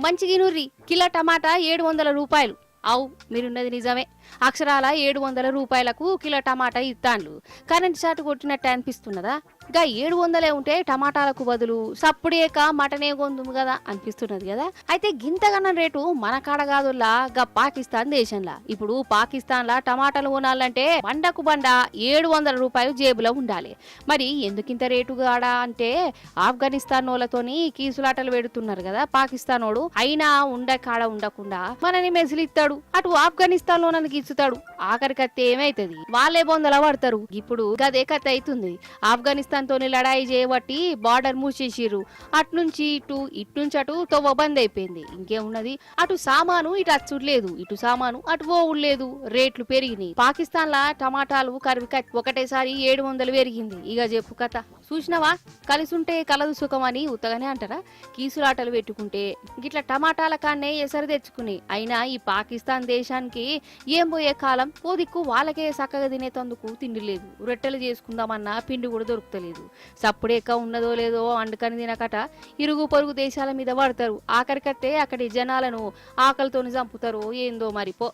మంచిగినుర్రి. Kilo టమాటా ఏడు వందల రూపాయలు. అవు మీరున్నది నిజమే. అక్షరాల ఏడు వందల రూపాయలకు కిలో టమాటా ఇస్తాండ్లు కరెంట్ షాట్ కొట్టినట్టు అనిపిస్తున్నదా? గా ఏడు వందలే ఉంటే టమాటాలకు బదులు సప్పుడేక మటనే కొందుము కదా అనిపిస్తున్నది కదా? అయితే గింతగనం రేటు మన కాడ కాదులా గా పాకిస్తాన్ దేశంలా. ఇప్పుడు పాకిస్తాన్ లా టమాటాలు కొనాలంటే బండకు బండ ఏడు వందల రూపాయలు జేబులో ఉండాలి. మరి ఎందుకింత రేటు కాడా అంటే ఆఫ్ఘనిస్తాన్ వాళ్ళతోని కీసులాటలు పెడుతున్నారు కదా పాకిస్తాన్ వాడు అయినా ఉండ కాడ ఉండకుండా మనని మెసిలిస్తాడు అటు ఆఫ్ఘనిస్తాన్లో నన్ను గీచుతాడు ఆఖరికత్తే ఏమైతుంది? వాళ్ళే బొందల పడతారు. ఇప్పుడు గదే కథ అవుతుంది ఆఫ్ఘనిస్తాన్ తోని లడాయి చేయబట్టి బార్డర్ మూసేసిర్రు. అట్నుంచి ఇటు ఇట్నుంచి అటు తొవ్వ బంద్ అయిపోయింది. ఇంకేమున్నది? అటు సామాను ఇటు అచ్చుడు లేదు ఇటు సామాను అటు పోవుడు లేదు రేట్లు పెరిగినాయి. పాకిస్తాన్ లా టమాటాలు కరివి ఒకటేసారి ఏడు వందలు పెరిగింది. ఇక చెప్పు కథ. చూసినావా? కలిసుంటే కలదు సుఖం అని ఉత్తగానే అంటారా? కీసులాటలు పెట్టుకుంటే గిట్ల టమాటాల కాన్నే ఎసరు తెచ్చుకుని. అయినా ఈ పాకిస్తాన్ దేశానికి ఏం పోయే కాలం? ఓ దిక్కు వాళ్ళకే చక్కగా తినేటందుకు తిండి లేదు. రొట్టెలు చేసుకుందామన్నా పిండి కూడా దొరుకుతలేదు. సప్పుడేక ఉన్నదో లేదో వండుకని తినకట ఇరుగు పొరుగు దేశాల మీద పడతారు. ఆఖరికట్టే అక్కడి జనాలను ఆకలితోని చంపుతారో ఏందో మరి పో.